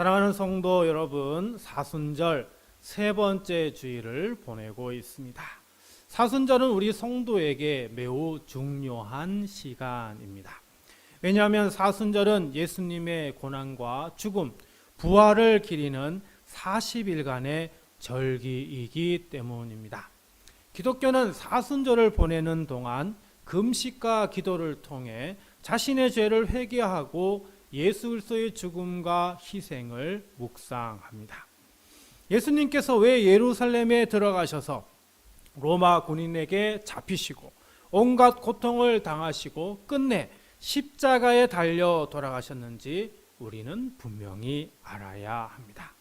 사랑하는 성도 여러분, 사순절 세 번째 주일을 보내고 있습니다. 사순절은 우리 성도에게 매우 중요한 시간입니다. 왜냐하면 사순절은 예수님의 고난과 죽음, 부활을 기리는 40일간의 절기이기 때문입니다. 기독교는 사순절을 보내는 동안 금식과 기도를 통해 자신의 죄를 회개하고 예수 그리스도의 죽음과 희생을 묵상합니다. 예수님께서 왜 예루살렘에 들어가셔서 로마 군인에게 잡히시고 온갖 고통을 당하시고 끝내 십자가에 달려 돌아가셨는지 우리는 분명히 알아야 합니다.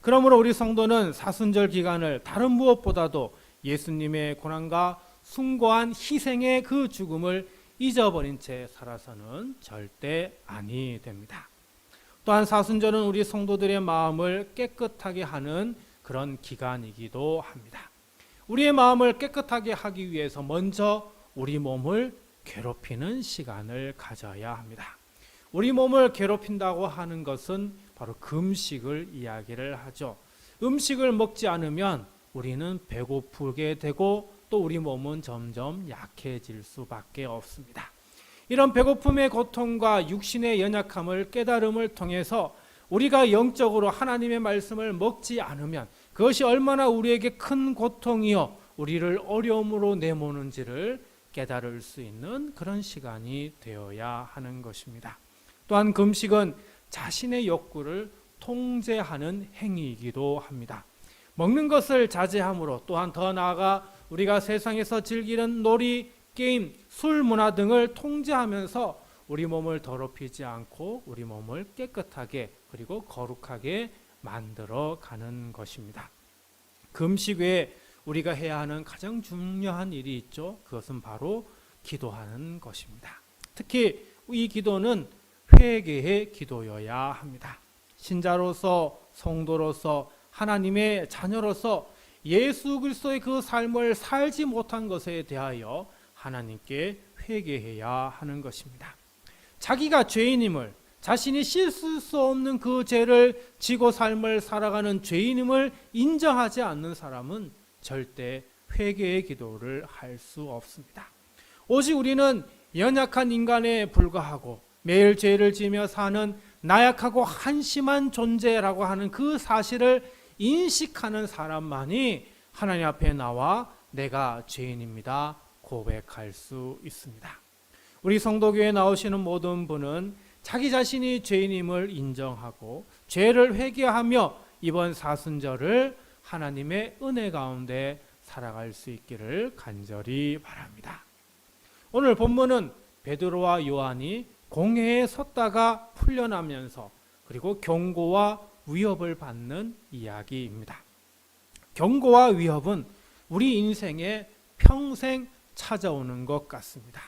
그러므로 우리 성도는 사순절 기간을 다른 무엇보다도 예수님의 고난과 숭고한 희생의 그 죽음을 잊어버린 채 살아서는 절대 아니 됩니다. 또한 사순절은 우리 성도들의 마음을 깨끗하게 하는 그런 기간이기도 합니다. 우리의 마음을 깨끗하게 하기 위해서 먼저 우리 몸을 괴롭히는 시간을 가져야 합니다. 우리 몸을 괴롭힌다고 하는 것은 바로 금식을 이야기를 하죠. 음식을 먹지 않으면 우리는 배고프게 되고 또 우리 몸은 점점 약해질 수밖에 없습니다. 이런 배고픔의 고통과 육신의 연약함을 깨달음을 통해서 우리가 영적으로 하나님의 말씀을 먹지 않으면 그것이 얼마나 우리에게 큰 고통이요 우리를 어려움으로 내모는지를 깨달을 수 있는 그런 시간이 되어야 하는 것입니다. 또한 금식은 자신의 욕구를 통제하는 행위이기도 합니다. 먹는 것을 자제함으로 또한 더 나아가 우리가 세상에서 즐기는 놀이, 게임, 술 문화 등을 통제하면서 우리 몸을 더럽히지 않고 우리 몸을 깨끗하게 그리고 거룩하게 만들어 가는 것입니다. 금식 외에 우리가 해야 하는 가장 중요한 일이 있죠. 그것은 바로 기도하는 것입니다. 특히 이 기도는 회개의 기도여야 합니다. 신자로서 성도로서 하나님의 자녀로서 예수 그리스도의 그 삶을 살지 못한 것에 대하여 하나님께 회개해야 하는 것입니다. 자기가 죄인임을 자신이 씻을 수 없는 그 죄를 지고 삶을 살아가는 죄인임을 인정하지 않는 사람은 절대 회개의 기도를 할 수 없습니다. 오직 우리는 연약한 인간에 불과하고 매일 죄를 지며 사는 나약하고 한심한 존재라고 하는 그 사실을 인식하는 사람만이 하나님 앞에 나와 내가 죄인입니다. 고백할 수 있습니다. 우리 성도교에 나오시는 모든 분은 자기 자신이 죄인임을 인정하고 죄를 회개하며 이번 사순절을 하나님의 은혜 가운데 살아갈 수 있기를 간절히 바랍니다. 오늘 본문은 베드로와 요한이 공회에 섰다가 풀려나면서 그리고 경고와 위협을 받는 이야기입니다. 경고와 위협은 우리 인생에 평생 찾아오는 것 같습니다.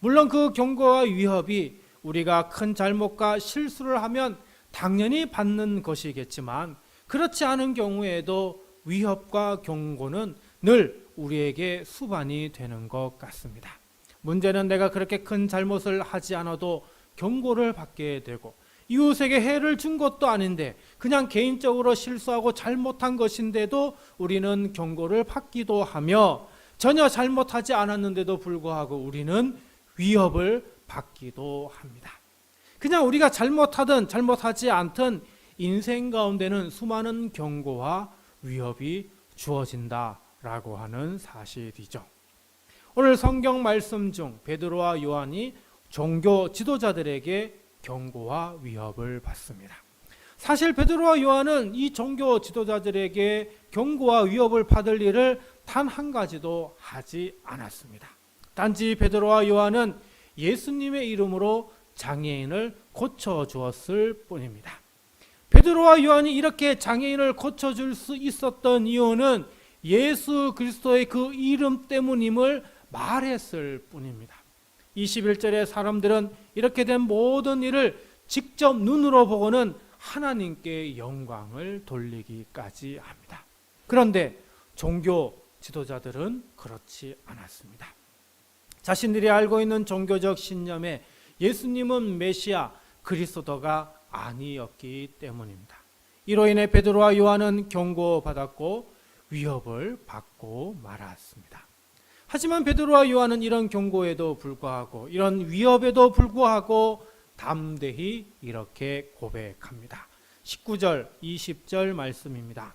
물론 그 경고와 위협이 우리가 큰 잘못과 실수를 하면 당연히 받는 것이겠지만 그렇지 않은 경우에도 위협과 경고는 늘 우리에게 수반이 되는 것 같습니다. 문제는 내가 그렇게 큰 잘못을 하지 않아도 경고를 받게 되고 이웃에게 해를 준 것도 아닌데 그냥 개인적으로 실수하고 잘못한 것인데도 우리는 경고를 받기도 하며 전혀 잘못하지 않았는데도 불구하고 우리는 위협을 받기도 합니다. 그냥 우리가 잘못하든 잘못하지 않든 인생 가운데는 수많은 경고와 위협이 주어진다라고 하는 사실이죠. 오늘 성경 말씀 중 베드로와 요한이 종교 지도자들에게 경고와 위협을 받습니다. 사실 베드로와 요한은 이 종교 지도자들에게 경고와 위협을 받을 일을 단 한 가지도 하지 않았습니다. 단지 베드로와 요한은 예수님의 이름으로 장애인을 고쳐 주었을 뿐입니다. 베드로와 요한이 이렇게 장애인을 고쳐 줄 수 있었던 이유는 예수 그리스도의 그 이름 때문임을 말했을 뿐입니다. 21절에 사람들은 이렇게 된 모든 일을 직접 눈으로 보고는 하나님께 영광을 돌리기까지 합니다. 그런데 종교 지도자들은 그렇지 않았습니다. 자신들이 알고 있는 종교적 신념에 예수님은 메시아 그리스도가 아니었기 때문입니다. 이로 인해 베드로와 요한은 경고받았고 위협을 받고 말았습니다. 하지만 베드로와 요한은 이런 경고에도 불구하고 이런 위협에도 불구하고 담대히 이렇게 고백합니다. 19절, 20절 말씀입니다.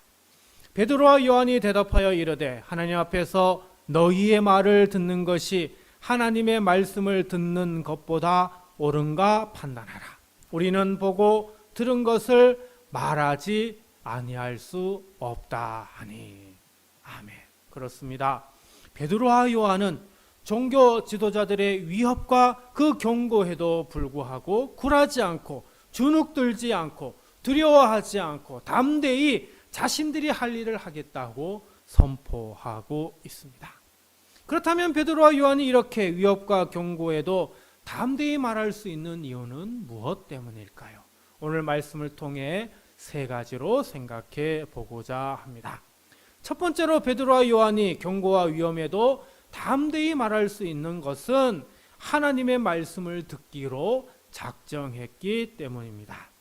베드로와 요한이 대답하여 이르되 하나님 앞에서 너희의 말을 듣는 것이 하나님의 말씀을 듣는 것보다 옳은가 판단하라. 우리는 보고 들은 것을 말하지 아니할 수 없다 하니. 아멘. 그렇습니다. 베드로와 요한은 종교 지도자들의 위협과 그 경고에도 불구하고 굴하지 않고 주눅들지 않고 두려워하지 않고 담대히 자신들이 할 일을 하겠다고 선포하고 있습니다. 그렇다면 베드로와 요한이 이렇게 위협과 경고에도 담대히 말할 수 있는 이유는 무엇 때문일까요? 오늘 말씀을 통해 세 가지로 생각해 보고자 합니다. 첫 번째로 베드로와 요한이 경고와 위험에도 담대히 말할 수 있는 것은 하나님의 말씀을 듣기로 작정했기 때문입니다.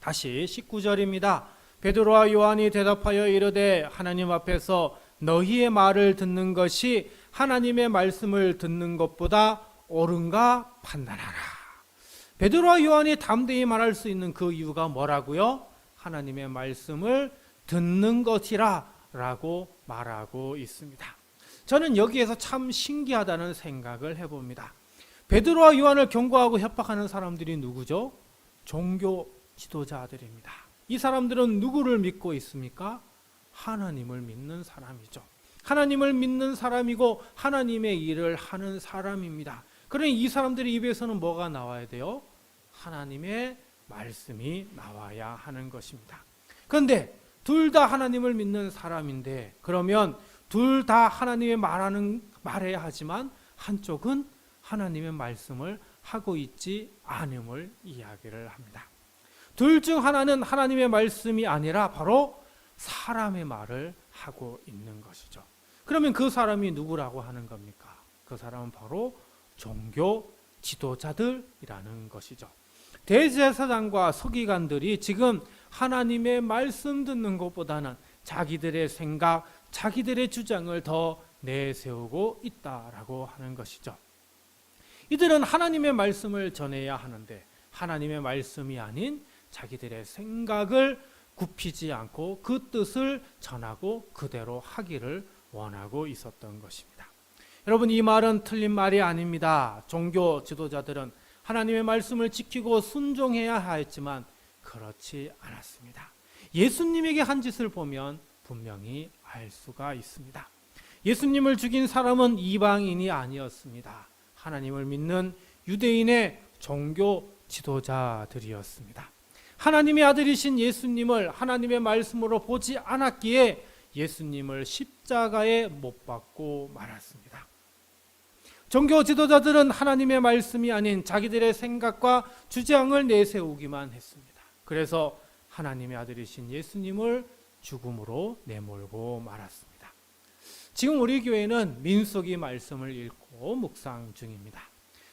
다시 19절입니다. 베드로와 요한이 대답하여 이르되 하나님 앞에서 너희의 말을 듣는 것이 하나님의 말씀을 듣는 것보다 옳은가 판단하라. 베드로와 요한이 담대히 말할 수 있는 그 이유가 뭐라고요? 하나님의 말씀을 듣는 것이라 라고 말하고 있습니다. 저는 여기에서 참 신기하다는 생각을 해봅니다. 베드로와 요한을 경고하고 협박하는 사람들이 누구죠? 종교 지도자들입니다. 이 사람들은 누구를 믿고 있습니까? 하나님을 믿는 사람이죠. 하나님을 믿는 사람이고 하나님의 일을 하는 사람입니다. 그러니 이 사람들의 입에서는 뭐가 나와야 돼요? 하나님의 말씀이 나와야 하는 것입니다. 그런데 둘 다 하나님을 믿는 사람인데 그러면 둘 다 하나님의 말하는 말해야 하지만 한쪽은 하나님의 말씀을 하고 있지 않음을 이야기를 합니다. 둘 중 하나는 하나님의 말씀이 아니라 바로 사람의 말을 하고 있는 것이죠. 그러면 그 사람이 누구라고 하는 겁니까? 그 사람은 바로 종교 지도자들이라는 것이죠. 대제사장과 서기관들이 지금 하나님의 말씀 듣는 것보다는 자기들의 생각, 자기들의 주장을 더 내세우고 있다라고 하는 것이죠. 이들은 하나님의 말씀을 전해야 하는데 하나님의 말씀이 아닌 자기들의 생각을 굽히지 않고 그 뜻을 전하고 그대로 하기를 원하고 있었던 것입니다. 여러분 이 말은 틀린 말이 아닙니다. 종교 지도자들은 하나님의 말씀을 지키고 순종해야 하였지만 그렇지 않았습니다. 예수님에게 한 짓을 보면 분명히 알 수가 있습니다. 예수님을 죽인 사람은 이방인이 아니었습니다. 하나님을 믿는 유대인의 종교 지도자들이었습니다. 하나님의 아들이신 예수님을 하나님의 말씀으로 보지 않았기에 예수님을 십자가에 못 박고 말았습니다. 종교 지도자들은 하나님의 말씀이 아닌 자기들의 생각과 주장을 내세우기만 했습니다. 그래서 하나님의 아들이신 예수님을 죽음으로 내몰고 말았습니다. 지금 우리 교회는 민수기 말씀을 읽고 묵상 중입니다.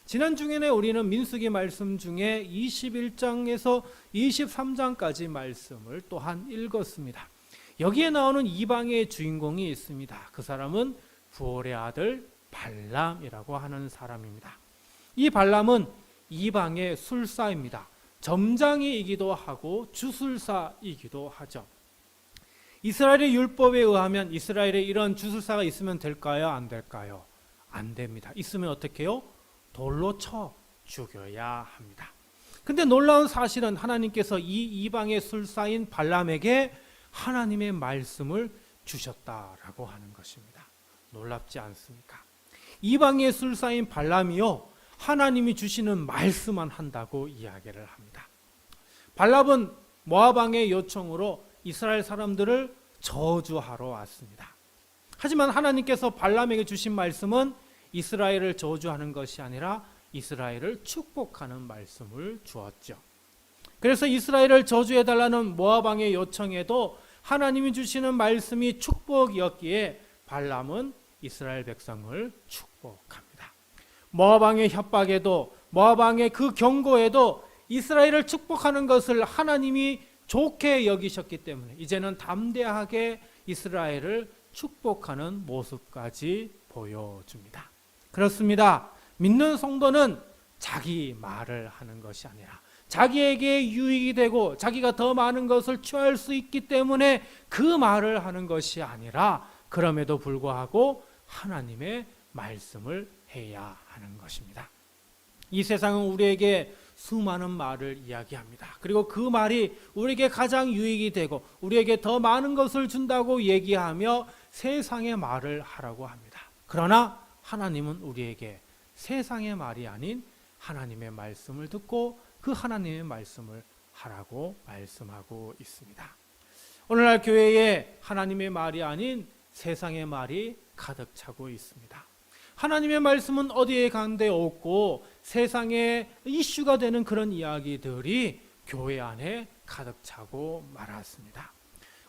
지난 주간에 우리는 민수기 말씀 중에 21장에서 23장까지 말씀을 또한 읽었습니다. 여기에 나오는 이방의 주인공이 있습니다. 그 사람은 부올의 아들 발람이라고 하는 사람입니다. 이 발람은 이방의 술사입니다. 점장이이기도 하고 주술사이기도 하죠. 이스라엘의 율법에 의하면 이스라엘에 이런 주술사가 있으면 될까요? 안 될까요? 안 됩니다. 있으면 어떻게 해요? 돌로 쳐 죽여야 합니다. 근데 놀라운 사실은 하나님께서 이 이방의 술사인 발람에게 하나님의 말씀을 주셨다라고 하는 것입니다. 놀랍지 않습니까? 이방의 술사인 발람이요 하나님이 주시는 말씀만 한다고 이야기를 합니다. 발람은 모아방의 요청으로 이스라엘 사람들을 저주하러 왔습니다. 하지만 하나님께서 발람에게 주신 말씀은 이스라엘을 저주하는 것이 아니라 이스라엘을 축복하는 말씀을 주었죠. 그래서 이스라엘을 저주해 달라는 모아방의 요청에도 하나님이 주시는 말씀이 축복이었기에 발람은 이스라엘 백성을 축복합니다. 모아방의 협박에도 모아방의 그 경고에도 이스라엘을 축복하는 것을 하나님이 좋게 여기셨기 때문에 이제는 담대하게 이스라엘을 축복하는 모습까지 보여줍니다. 그렇습니다. 믿는 성도는 자기 말을 하는 것이 아니라 자기에게 유익이 되고 자기가 더 많은 것을 취할 수 있기 때문에 그 말을 하는 것이 아니라 그럼에도 불구하고 하나님의 말씀을 해야 하는 것입니다. 이 세상은 우리에게 수많은 말을 이야기합니다. 그리고 그 말이 우리에게 가장 유익이 되고 우리에게 더 많은 것을 준다고 얘기하며 세상의 말을 하라고 합니다. 그러나 하나님은 우리에게 세상의 말이 아닌 하나님의 말씀을 듣고 그 하나님의 말씀을 하라고 말씀하고 있습니다. 오늘날 교회에 하나님의 말이 아닌 세상의 말이 가득 차고 있습니다. 하나님의 말씀은 어디에 간데 없고 세상에 이슈가 되는 그런 이야기들이 교회 안에 가득 차고 말았습니다.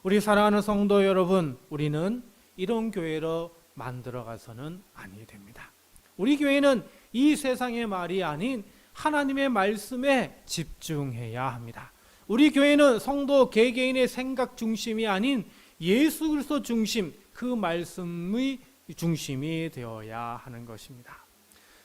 우리 사랑하는 성도 여러분, 우리는 이런 교회로 만들어 가서는 아니 됩니다. 우리 교회는 이 세상의 말이 아닌 하나님의 말씀에 집중해야 합니다. 우리 교회는 성도 개개인의 생각 중심이 아닌 예수 그리스도 중심 그 말씀의 중심이 되어야 하는 것입니다.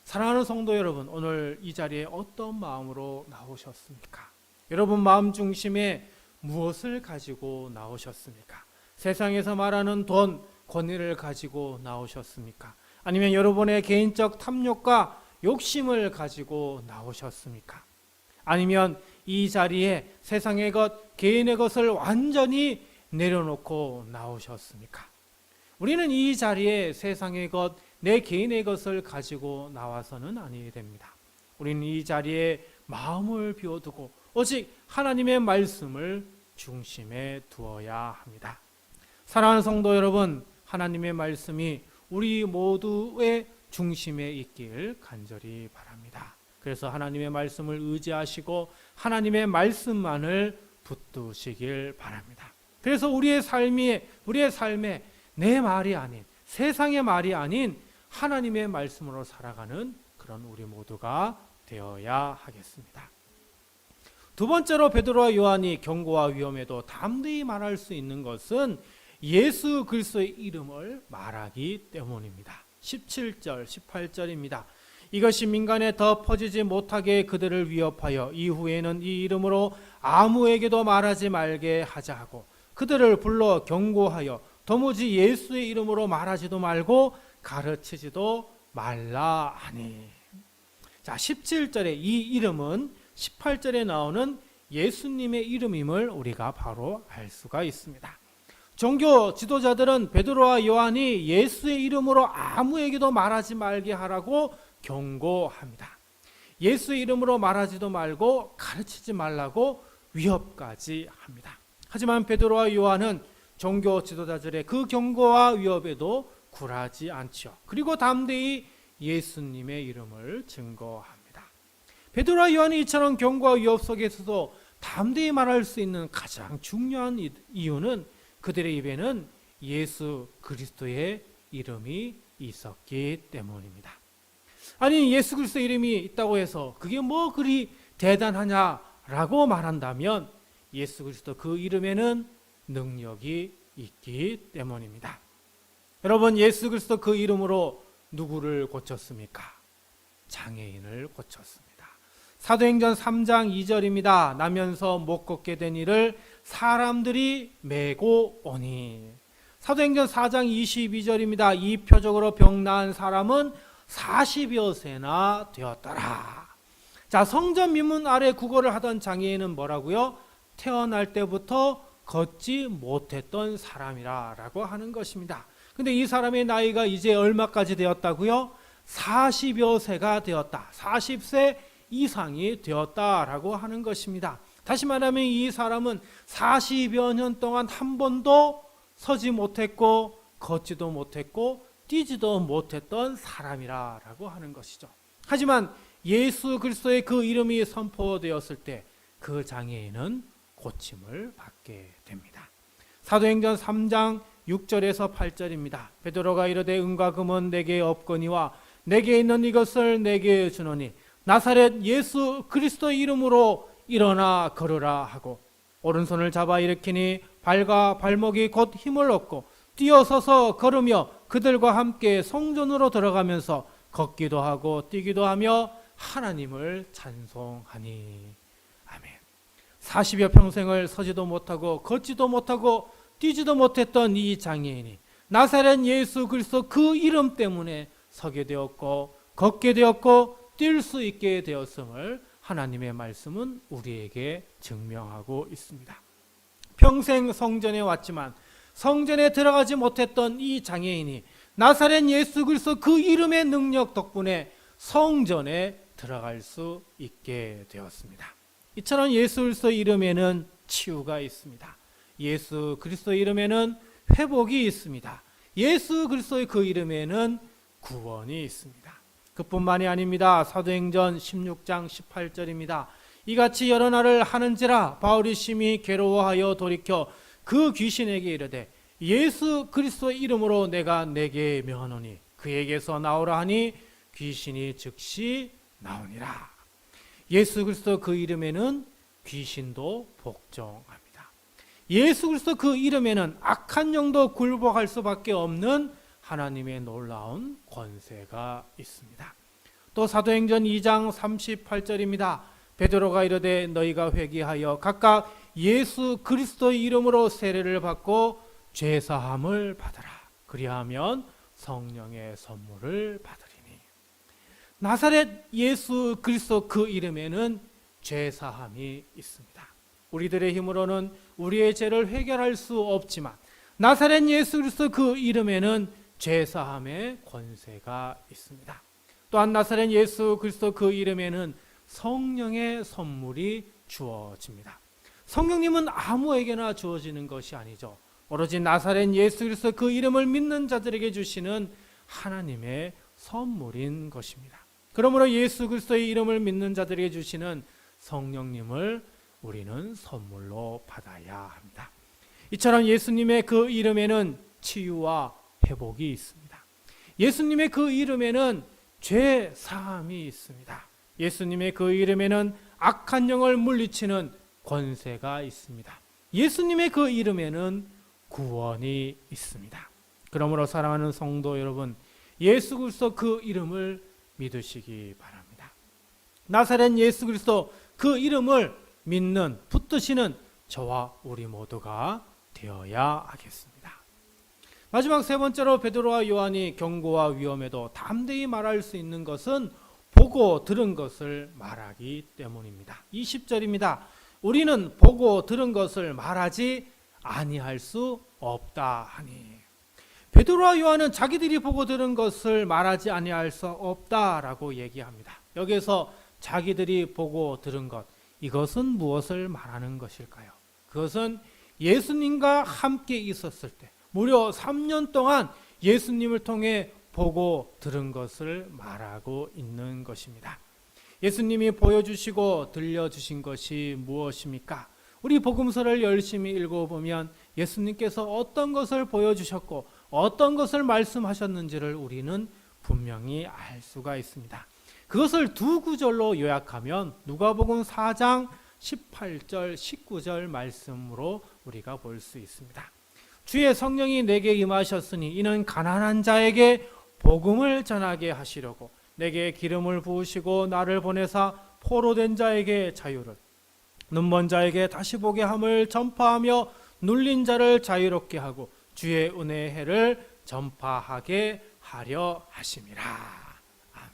사랑하는 성도 여러분, 오늘 이 자리에 어떤 마음으로 나오셨습니까? 여러분 마음 중심에 무엇을 가지고 나오셨습니까? 세상에서 말하는 돈, 권위를 가지고 나오셨습니까? 아니면 여러분의 개인적 탐욕과 욕심을 가지고 나오셨습니까? 아니면 이 자리에 세상의 것, 개인의 것을 완전히 내려놓고 나오셨습니까? 우리는 이 자리에 세상의 것, 내 개인의 것을 가지고 나와서는 아니 됩니다. 우리는 이 자리에 마음을 비워두고 오직 하나님의 말씀을 중심에 두어야 합니다. 사랑하는 성도 여러분, 하나님의 말씀이 우리 모두의 중심에 있길 간절히 바랍니다. 그래서 하나님의 말씀을 의지하시고 하나님의 말씀만을 붙드시길 바랍니다. 그래서 우리의 삶이 우리의 삶에 내 말이 아닌 세상의 말이 아닌 하나님의 말씀으로 살아가는 그런 우리 모두가 되어야 하겠습니다. 두 번째로 베드로와 요한이 경고와 위험에도 담대히 말할 수 있는 것은 예수 그리스도의 이름을 말하기 때문입니다. 17절, 18절입니다. 이것이 민간에 더 퍼지지 못하게 그들을 위협하여 이후에는 이 이름으로 아무에게도 말하지 말게 하자 하고 그들을 불러 경고하여 도무지 예수의 이름으로 말하지도 말고 가르치지도 말라 하니. 자, 17절에 이 이름은 18절에 나오는 예수님의 이름임을 우리가 바로 알 수가 있습니다. 종교 지도자들은 베드로와 요한이 예수의 이름으로 아무에게도 말하지 말게 하라고 경고합니다. 예수의 이름으로 말하지도 말고 가르치지 말라고 위협까지 합니다. 하지만 베드로와 요한은 종교 지도자들의 그 경고와 위협에도 굴하지 않죠. 그리고 담대히 예수님의 이름을 증거합니다. 베드로와 요한이 이처럼 경고와 위협 속에서도 담대히 말할 수 있는 가장 중요한 이유는 그들의 입에는 예수 그리스도의 이름이 있었기 때문입니다. 아니 예수 그리스도 이름이 있다고 해서 그게 뭐 그리 대단하냐라고 말한다면 예수 그리스도 그 이름에는 능력이 있기 때문입니다. 여러분 예수 그리스도 그 이름으로 누구를 고쳤습니까? 장애인을 고쳤습니다. 사도행전 3장 2절입니다. 나면서 못 걷게 된 이를 사람들이 메고 오니. 사도행전 4장 22절입니다. 이 표적으로 병 나은 사람은 40여 세나 되었더라. 자, 성전 미문 아래 구걸을 하던 장애인은 뭐라고요? 태어날 때부터 걷지 못했던 사람이라라고 하는 것입니다. 근데 이 사람의 나이가 이제 얼마까지 되었다고요? 40여 세가 되었다. 40세 이상이 되었다라고 하는 것입니다. 다시 말하면 이 사람은 40여 년 동안 한 번도 서지 못했고 걷지도 못했고 뛰지도 못했던 사람이라라고 하는 것이죠. 하지만 예수 그리스도의 그 이름이 선포되었을 때 그 장애인은 고침을 받게 됩니다. 사도행전 3장 6절에서 8절입니다. 베드로가 이르되 은과 금은 내게 없거니와 내게 있는 이것을 내게 주노니 나사렛 예수 그리스도의 이름으로 일어나 걸으라 하고 오른손을 잡아 일으키니 발과 발목이 곧 힘을 얻고 뛰어서서 걸으며 그들과 함께 성전으로 들어가면서 걷기도 하고 뛰기도 하며 하나님을 찬송하니. 40여 평생을 서지도 못하고 걷지도 못하고 뛰지도 못했던 이 장애인이 나사렛 예수 그리스도 그 이름 때문에 서게 되었고 걷게 되었고 뛸 수 있게 되었음을 하나님의 말씀은 우리에게 증명하고 있습니다. 평생 성전에 왔지만 성전에 들어가지 못했던 이 장애인이 나사렛 예수 그리스도 그 이름의 능력 덕분에 성전에 들어갈 수 있게 되었습니다. 이처럼 예수 그리스도 이름에는 치유가 있습니다. 예수 그리스도 이름에는 회복이 있습니다. 예수 그리스도의 그 이름에는 구원이 있습니다. 그뿐만이 아닙니다. 사도행전 16장 18절입니다. 이같이 여러 날을 하는지라 바울이 심히 괴로워하여 돌이켜 그 귀신에게 이르되 예수 그리스도의 이름으로 내가 내게 명하노니 그에게서 나오라 하니 귀신이 즉시 나오니라. 예수 그리스도 그 이름에는 귀신도 복종합니다. 예수 그리스도 그 이름에는 악한 영도 굴복할 수밖에 없는 하나님의 놀라운 권세가 있습니다. 또 사도행전 2장 38절입니다. 베드로가 이르되 너희가 회개하여 각각 예수 그리스도의 이름으로 세례를 받고 죄 사함을 받으라. 그리하면 성령의 선물을 받으리니. 나사렛 예수 그리스도 그 이름에는 죄 사함이 있습니다. 우리들의 힘으로는 우리의 죄를 해결할 수 없지만 나사렛 예수 그리스도 그 이름에는 죄 사함의 권세가 있습니다. 또한 나사렛 예수 그리스도 그 이름에는 성령의 선물이 주어집니다. 성령님은 아무에게나 주어지는 것이 아니죠. 오로지 나사렛 예수 그리스도 그 이름을 믿는 자들에게 주시는 하나님의 선물인 것입니다. 그러므로 예수 그리스도의 이름을 믿는 자들에게 주시는 성령님을 우리는 선물로 받아야 합니다. 이처럼 예수님의 그 이름에는 치유와 회복이 있습니다. 예수님의 그 이름에는 죄 사함이 있습니다. 예수님의 그 이름에는 악한 영을 물리치는 권세가 있습니다. 예수님의 그 이름에는 구원이 있습니다. 그러므로 사랑하는 성도 여러분, 예수 그리스도 그 이름을 믿으시기 바랍니다. 나사렛 예수 그리스도 그 이름을 믿는 붙드시는 저와 우리 모두가 되어야 하겠습니다. 마지막 세 번째로 베드로와 요한이 경고와 위험에도 담대히 말할 수 있는 것은 보고 들은 것을 말하기 때문입니다. 20절입니다. 우리는 보고 들은 것을 말하지 아니할 수 없다 하니 베드로와 요한은 자기들이 보고 들은 것을 말하지 아니할 수 없다라고 얘기합니다. 여기서 자기들이 보고 들은 것 이것은 무엇을 말하는 것일까요? 그것은 예수님과 함께 있었을 때 무려 3년 동안 예수님을 통해 보고 들은 것을 말하고 있는 것입니다. 예수님이 보여주시고 들려주신 것이 무엇입니까? 우리 복음서를 열심히 읽어보면 예수님께서 어떤 것을 보여주셨고 어떤 것을 말씀하셨는지를 우리는 분명히 알 수가 있습니다. 그것을 두 구절로 요약하면 누가복음 4장 18절 19절 말씀으로 우리가 볼 수 있습니다. 주의 성령이 내게 임하셨으니 이는 가난한 자에게 복음을 전하게 하시려고 내게 기름을 부으시고 나를 보내사 포로된 자에게 자유를 눈먼 자에게 다시 보게 함을 전파하며 눌린 자를 자유롭게 하고 주의 은혜의 해를 전파하게 하려 하심이라. 아멘.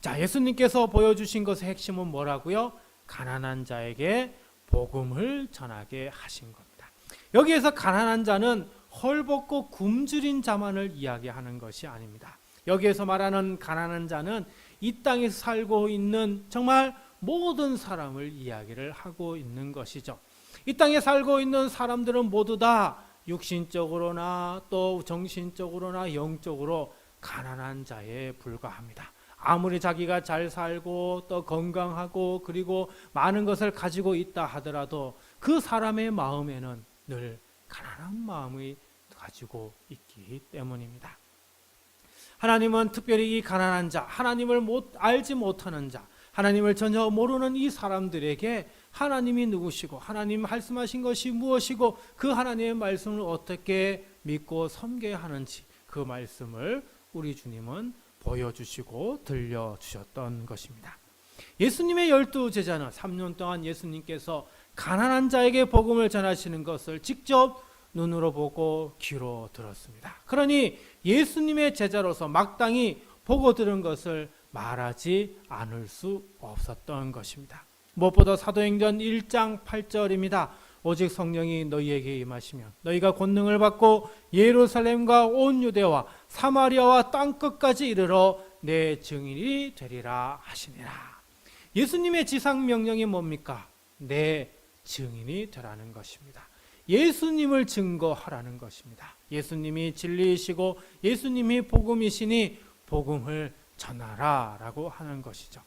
자, 예수님께서 보여주신 것의 핵심은 뭐라고요? 가난한 자에게 복음을 전하게 하신 겁니다. 여기에서 가난한 자는 헐벗고 굶주린 자만을 이야기하는 것이 아닙니다. 여기에서 말하는 가난한 자는 이 땅에서 살고 있는 정말 모든 사람을 이야기를 하고 있는 것이죠. 이 땅에 살고 있는 사람들은 모두 다 육신적으로나 또 정신적으로나 영적으로 가난한 자에 불과합니다. 아무리 자기가 잘 살고 또 건강하고 그리고 많은 것을 가지고 있다 하더라도 그 사람의 마음에는 늘 가난한 마음이 가지고 있기 때문입니다. 하나님은 특별히 이 가난한 자, 하나님을 못 알지 못하는 자, 하나님을 전혀 모르는 이 사람들에게 하나님이 누구시고 하나님 말씀하신 것이 무엇이고 그 하나님의 말씀을 어떻게 믿고 섬겨야 하는지 그 말씀을 우리 주님은 보여주시고 들려주셨던 것입니다. 예수님의 열두 제자는 3년 동안 예수님께서 가난한 자에게 복음을 전하시는 것을 직접 눈으로 보고 귀로 들었습니다. 그러니 예수님의 제자로서 마땅히 보고 들은 것을 말하지 않을 수 없었던 것입니다. 무엇보다 사도행전 1장 8절입니다. 오직 성령이 너희에게 임하시면 너희가 권능을 받고 예루살렘과 온 유대와 사마리아와 땅 끝까지 이르러 내 증인이 되리라 하시니라. 예수님의 지상 명령이 뭡니까? 내 증인이 되라는 것입니다. 예수님을 증거하라는 것입니다. 예수님이 진리이시고 예수님이 복음이시니 복음을 전하라 라고 하는 것이죠.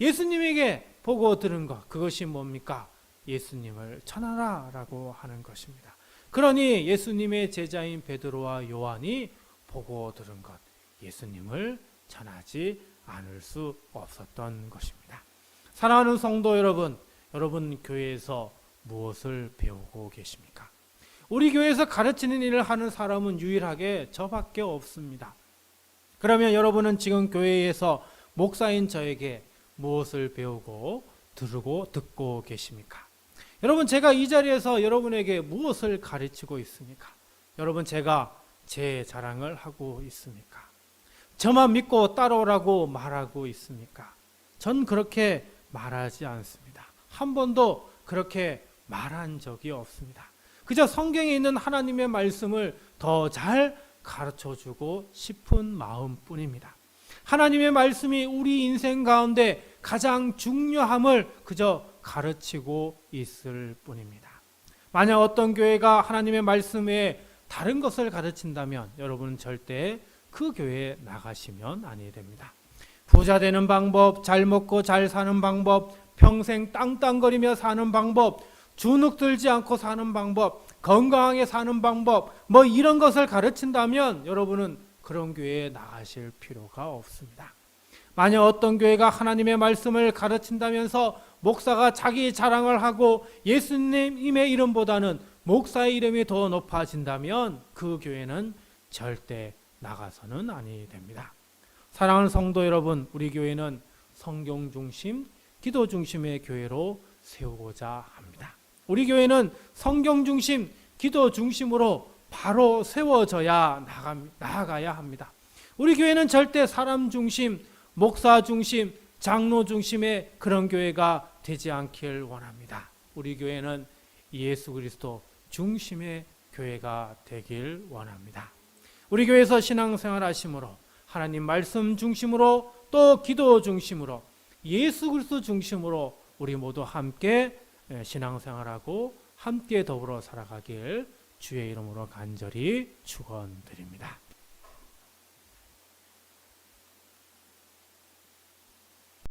예수님에게 보고 들은 것 그것이 뭡니까? 예수님을 전하라 라고 하는 것입니다. 그러니 예수님의 제자인 베드로와 요한이 보고 들은 것 예수님을 전하지 않을 수 없었던 것입니다. 사랑하는 성도 여러분, 여러분 교회에서 무엇을 배우고 계십니까? 우리 교회에서 가르치는 일을 하는 사람은 유일하게 저밖에 없습니다. 그러면 여러분은 지금 교회에서 목사인 저에게 무엇을 배우고 들고 듣고 계십니까? 여러분 제가 이 자리에서 여러분에게 무엇을 가르치고 있습니까? 여러분 제가 제 자랑을 하고 있습니까? 저만 믿고 따라오라고 말하고 있습니까? 전 그렇게 말하지 않습니다. 한 번도 그렇게 말한 적이 없습니다. 그저 성경에 있는 하나님의 말씀을 더 잘 가르쳐 주고 싶은 마음뿐입니다. 하나님의 말씀이 우리 인생 가운데 가장 중요함을 그저 가르치고 있을 뿐입니다. 만약 어떤 교회가 하나님의 말씀에 다른 것을 가르친다면 여러분은 절대 그 교회에 나가시면 아니 됩니다. 부자 되는 방법, 잘 먹고 잘 사는 방법, 평생 땅땅거리며 사는 방법, 주눅 들지 않고 사는 방법, 건강하게 사는 방법, 뭐 이런 것을 가르친다면 여러분은 그런 교회에 나가실 필요가 없습니다. 만약 어떤 교회가 하나님의 말씀을 가르친다면서 목사가 자기 자랑을 하고 예수님의 이름보다는 목사의 이름이 더 높아진다면 그 교회는 절대 나가서는 아니 됩니다. 사랑하는 성도 여러분, 우리 교회는 성경 중심, 기도 중심의 교회로 세우고자 합니다. 우리 교회는 성경 중심, 기도 중심으로 바로 세워져야 나아가야 합니다. 우리 교회는 절대 사람 중심, 목사 중심, 장로 중심의 그런 교회가 되지 않길 원합니다. 우리 교회는 예수 그리스도 중심의 교회가 되길 원합니다. 우리 교회에서 신앙생활 하심으로 하나님 말씀 중심으로 또 기도 중심으로 예수 그리스도 중심으로 우리 모두 함께 신앙생활하고 함께 더불어 살아가길 주의 이름으로 간절히 축원드립니다.